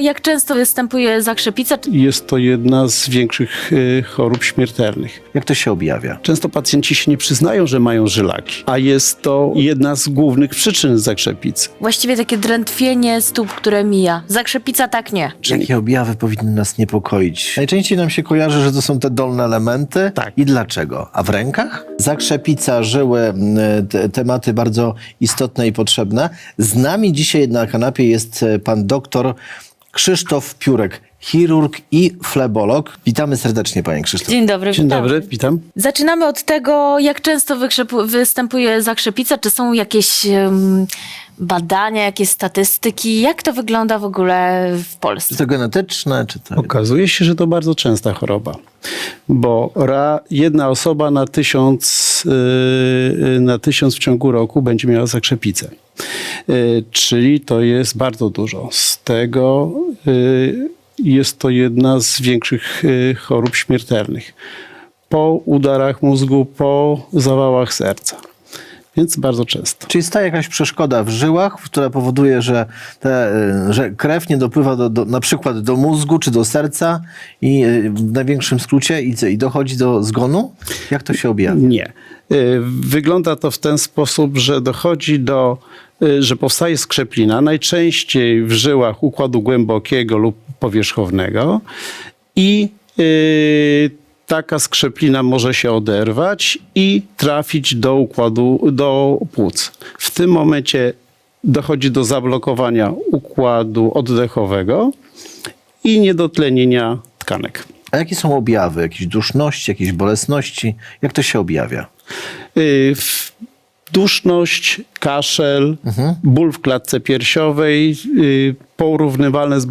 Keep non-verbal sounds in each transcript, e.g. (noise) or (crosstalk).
Jak często występuje zakrzepica? Jest to jedna z większych y, chorób śmiertelnych. Jak to się objawia? Często pacjenci się nie przyznają, że mają żylaki, a jest to jedna z głównych przyczyn zakrzepicy. Właściwie takie drętwienie stóp, które mija. Zakrzepica tak nie. Jakie objawy powinny nas niepokoić? Najczęściej nam się kojarzy, że to są te dolne elementy. Tak. I dlaczego? A w rękach? Zakrzepica, żyły, m, te, tematy bardzo istotne i potrzebne. Z nami dzisiaj na kanapie jest e, pan doktor Krzysztof Piórek, chirurg i flebolog. Witamy serdecznie, panie Krzysztof. Dzień dobry. Dzień witam. dobry, witam. Zaczynamy od tego, jak często występuje zakrzepica. Czy są jakieś em, badania, jakieś statystyki? Jak to wygląda w ogóle w Czy Polsce? to genetyczne, czy to... Okazuje się, że to bardzo częsta choroba, bo ra, jedna osoba na tysiąc, yy, na tysiąc w ciągu roku będzie miała zakrzepicę. Yy, czyli to jest bardzo dużo. Z tego yy, jest to jedna z większych yy, chorób śmiertelnych. Po udarach mózgu, po zawałach serca. Więc bardzo często. Czy jest ta jakaś przeszkoda w żyłach, która powoduje, że, te, y, że krew nie dopływa do, do, na przykład do mózgu czy do serca i y, w największym skrócie i, i dochodzi do zgonu? Jak to się objawia? Nie. Wygląda to w ten sposób, że dochodzi do, że powstaje skrzeplina, najczęściej w żyłach układu głębokiego lub powierzchownego i y, taka skrzeplina może się oderwać i trafić do układu, do płuc. W tym momencie dochodzi do zablokowania układu oddechowego i niedotlenienia tkanek. A jakie są objawy? Jakieś duszności, jakieś bolesności? Jak to się objawia? Y, w- duszność, kaszel, ból w klatce piersiowej, y, porównywalne z,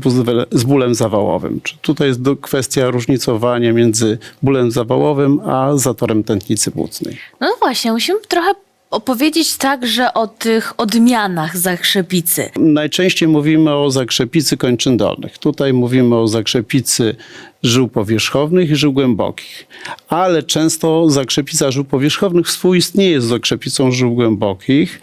z bólem zawałowym. Czy tutaj jest do, kwestia różnicowania między bólem zawałowym a zatorem tętnicy płucnej. No właśnie, musimy trochę opowiedzieć także o tych odmianach zakrzepicy. Najczęściej mówimy o zakrzepicy kończyn dolnych. Tutaj mówimy o zakrzepicy żył powierzchownych i żył głębokich. Ale często zakrzepica żył powierzchownych współistnieje z zakrzepicą żył głębokich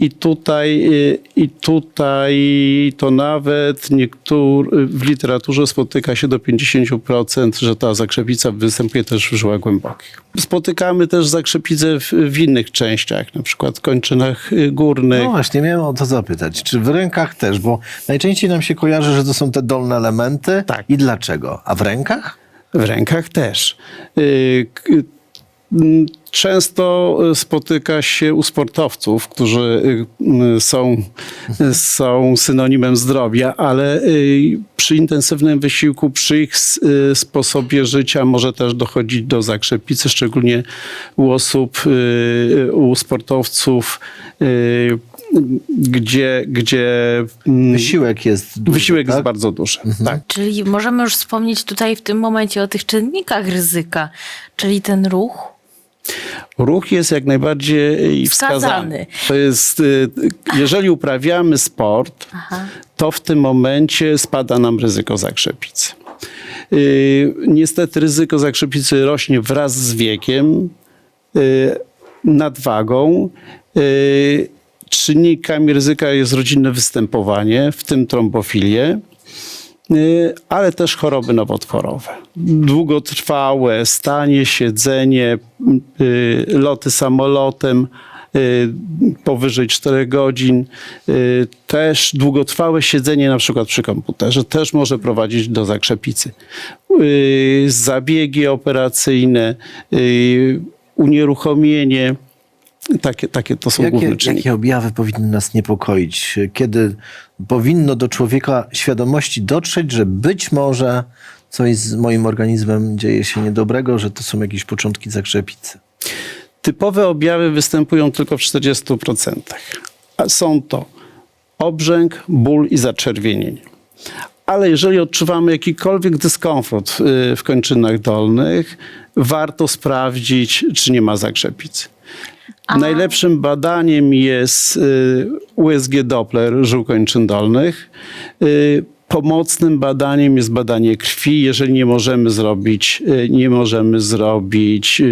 i tutaj, y, i tutaj to nawet niektór, w literaturze spotyka się do 50%, że ta zakrzepica występuje też w żyłach głębokich. Spotykamy też zakrzepicę w, w innych częściach, na przykład kończynach y, górnych. No właśnie, miałem o to zapytać. Czy w rękach też? Bo najczęściej nam się kojarzy, że to są te dolne elementy. Tak. I dlaczego? A w rękach? W rękach też. Y, Często y, spotyka się u sportowców, którzy y, są, są synonimem zdrowia, ale przy intensywnym wysiłku, przy ich sposobie życia może też dochodzić do zakrzepicy, szczególnie u osób, u sportowców, gdzie, gdzie mm, Wysiłek jest duży, wysiłek tak? jest bardzo duży. Tak. Czyli możemy już wspomnieć tutaj w tym momencie o tych czynnikach ryzyka, czyli ten ruch. Ruch jest jak najbardziej Wskazany. wskazany. To jest, y, jeżeli uprawiamy sport, to w tym momencie spada nam ryzyko zakrzepicy. Y, Niestety ryzyko zakrzepicy rośnie wraz z wiekiem, y, nadwagą. Czynnikami ryzyka jest rodzinne występowanie, w tym trombofilie y, ale też choroby nowotworowe. Długotrwałe stanie, siedzenie, y, loty samolotem y, powyżej 4 godzin, też długotrwałe siedzenie na przykład przy komputerze też może prowadzić do zakrzepicy. Zabiegi operacyjne, unieruchomienie, takie, takie to są główne Jakie, czynniki. jakie objawy powinny nas niepokoić? Kiedy powinno do człowieka świadomości dotrzeć, że być może coś z moim organizmem dzieje się niedobrego, że to są jakieś początki zakrzepicy? Typowe objawy występują tylko w 40%. A są to obrzęk, ból i zaczerwienienie. Ale jeżeli odczuwamy jakikolwiek dyskomfort y, w kończynach dolnych, warto sprawdzić, czy nie ma zakrzepicy. Najlepszym badaniem jest y, USG Doppler żył kończyn dolnych. Y, Pomocnym badaniem jest badanie krwi, jeżeli nie możemy zrobić, y, nie możemy zrobić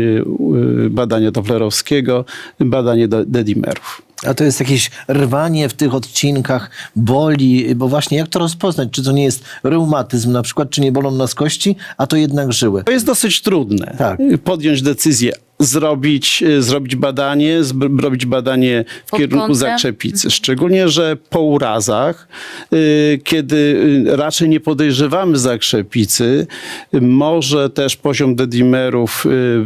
badania Dopplerowskiego, badanie dedimerów. A to jest jakieś rwanie w tych odcinkach, boli, bo właśnie jak to rozpoznać? Czy to nie jest reumatyzm na przykład, czy nie bolą nas kości, a to jednak żyły? To jest dosyć trudne. Tak. Podjąć decyzję, zrobić, y, zrobić badanie, zb- robić badanie w Pod kierunku kątem? zakrzepicy. Szczególnie, że po urazach, y, kiedy y, raczej nie podejrzewamy zakrzepicy, może też poziom dedimerów y,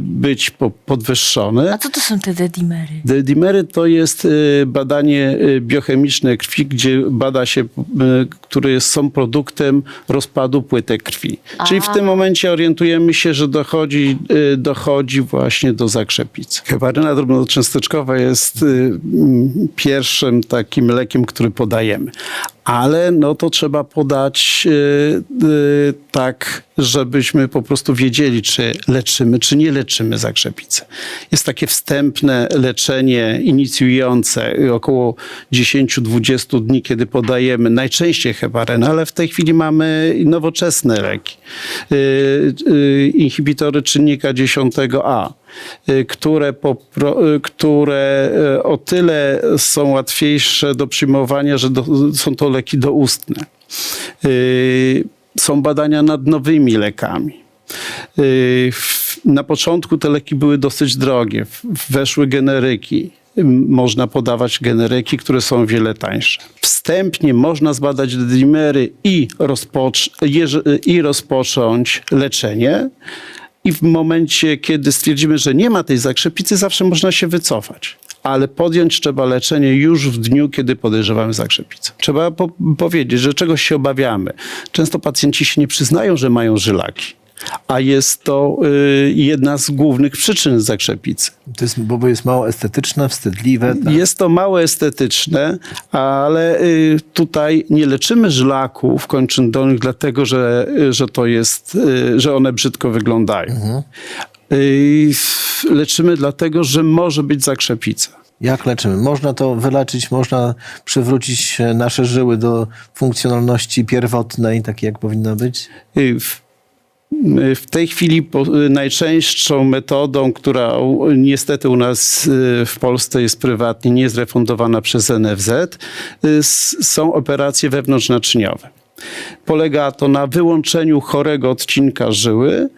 być po- podwyższony. A co to są te dedimery? Dimery to jest badanie biochemiczne krwi, gdzie bada się, które są produktem rozpadu płytek krwi. Czyli w tym momencie orientujemy się, że dochodzi, y, dochodzi właśnie do zakrzepicy. Heparyna drobnocząsteczkowa jest y, mm, pierwszym takim lekiem, który podajemy. Ale no to trzeba podać y, y, tak, żebyśmy po prostu wiedzieli, czy leczymy, czy nie leczymy zakrzepicy. Jest takie wstępne leczenie inicjujące, około 10-20 dni, kiedy podajemy najczęściej heparynę, ale w tej chwili mamy nowoczesne leki. Y, y, Inhibitory czynnika 10A y, które, popro, y, które y, o tyle są łatwiejsze do przyjmowania, że do, są to leki doustne. Y, Są badania nad nowymi lekami. Y, Na początku te leki były dosyć drogie. Weszły generyki. Można podawać generyki, które są wiele tańsze. Wstępnie można zbadać dimery i, i rozpocząć leczenie. I w momencie, kiedy stwierdzimy, że nie ma tej zakrzepicy, zawsze można się wycofać. Ale podjąć trzeba leczenie już w dniu, kiedy podejrzewamy zakrzepicę. Trzeba po- powiedzieć, że czegoś się obawiamy. Często pacjenci się nie przyznają, że mają żylaki, a jest to y, jedna z głównych przyczyn zakrzepicy. To jest, bo jest mało estetyczne, wstydliwe. Tak? Jest to mało estetyczne, ale y, tutaj nie leczymy żlaków kończyn dolnych, dlatego że, y, że to jest, y, że one brzydko wyglądają. Y, Leczymy dlatego, że może być zakrzepica. Jak leczymy? Można to wyleczyć, można przywrócić nasze żyły do funkcjonalności pierwotnej, takiej jak powinna być? Y, W, y, w tej chwili najczęstszą metodą, która niestety u nas y, w Polsce jest prywatnie, nie jest refundowana przez NFZ, y, są operacje wewnątrznaczyniowe. Polega to na wyłączeniu chorego odcinka żyły,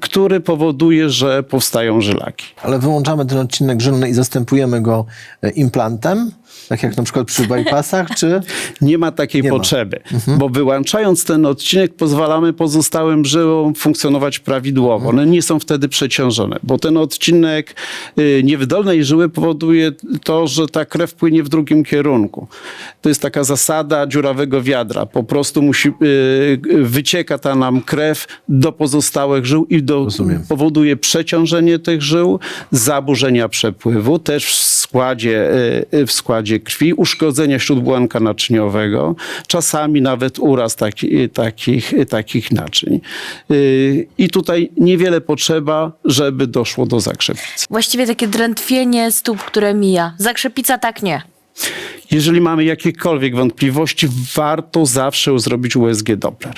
który powoduje, że powstają żylaki. Ale wyłączamy ten odcinek żylny i zastępujemy go e, implantem, tak jak na przykład przy bypassach, czy... (laughs) Nie ma takiej Nie ma. potrzeby, bo wyłączając ten odcinek pozwalamy pozostałym żyłom funkcjonować prawidłowo. One nie są wtedy przeciążone, bo ten odcinek y, niewydolnej żyły powoduje to, że ta krew płynie w drugim kierunku. To jest taka zasada dziurawego wiadra. Po prostu musi, y, wycieka ta nam krew do pozostałych żył i do, Rozumiem. powoduje przeciążenie tych żył, zaburzenia przepływu, też w składzie, y, w składzie krwi, uszkodzenia śródbłonka naczyniowego, czasami nawet uraz taki, takich, takich naczyń. Y, I tutaj niewiele potrzeba, żeby doszło do zakrzepicy. Właściwie takie drętwienie stóp, które mija. Zakrzepica tak nie. Jeżeli mamy jakiekolwiek wątpliwości, warto zawsze zrobić USG Doppler.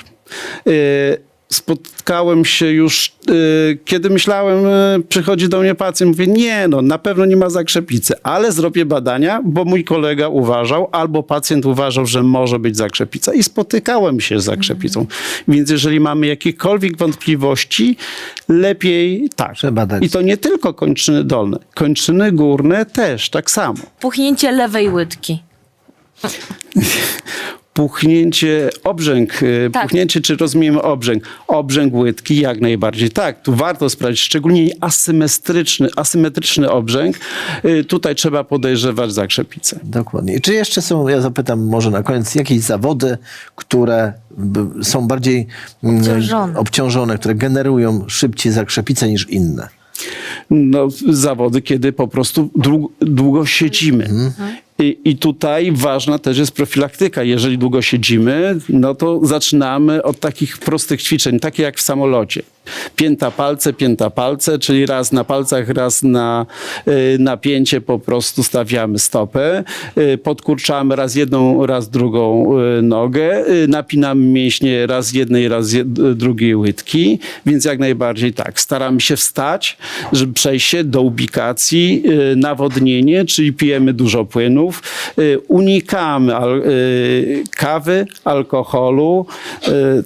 Spotkałem się już, y, kiedy myślałem, y, przychodzi do mnie pacjent, mówię, nie, no na pewno nie ma zakrzepicy, ale zrobię badania, bo mój kolega uważał, albo pacjent uważał, że może być zakrzepica i spotykałem się z zakrzepicą. Więc jeżeli mamy jakiekolwiek wątpliwości, lepiej tak. Przebadać. I to nie tylko kończyny dolne, kończyny górne też, tak samo. Puchnięcie lewej łydki. (laughs) Puchnięcie, obrzęk, y, Tak. puchnięcie, czy rozumiemy obrzęk? Obrzęk łydki, jak najbardziej. Tak, tu warto sprawdzić, szczególnie asymetryczny, asymetryczny obrzęk. Y, Tutaj trzeba podejrzewać zakrzepicę. Dokładnie. Czy jeszcze są, ja zapytam może na koniec, jakieś zawody, które są bardziej mm, Obciążone. obciążone, które generują szybciej zakrzepice niż inne? No, zawody, kiedy po prostu długo, długo siedzimy. I, I tutaj ważna też jest profilaktyka. Jeżeli długo siedzimy, no to zaczynamy od takich prostych ćwiczeń, takie jak w samolocie. Pięta palce, pięta palce, czyli raz na palcach, raz na y, napięcie po prostu stawiamy stopę, y, podkurczamy raz jedną, raz drugą y, nogę, napinamy mięśnie raz jednej, raz drugiej łydki, więc jak najbardziej tak. Staramy się wstać, żeby przejść się do ubikacji, nawodnienie, czyli pijemy dużo płynów, unikamy al- kawy, alkoholu,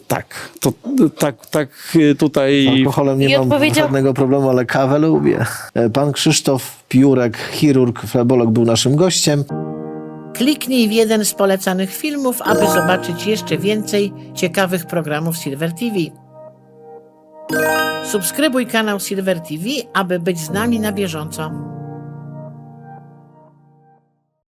tak, to, tak, tak y, tutaj Z alkoholem nie I mam odpowiedział- żadnego problemu, ale kawę lubię. E, Pan Krzysztof Piórek, chirurg, flebolog był naszym gościem. Kliknij w jeden z polecanych filmów, aby zobaczyć jeszcze więcej ciekawych programów Silver TV. Subskrybuj kanał Silver TV, aby być z nami na bieżąco.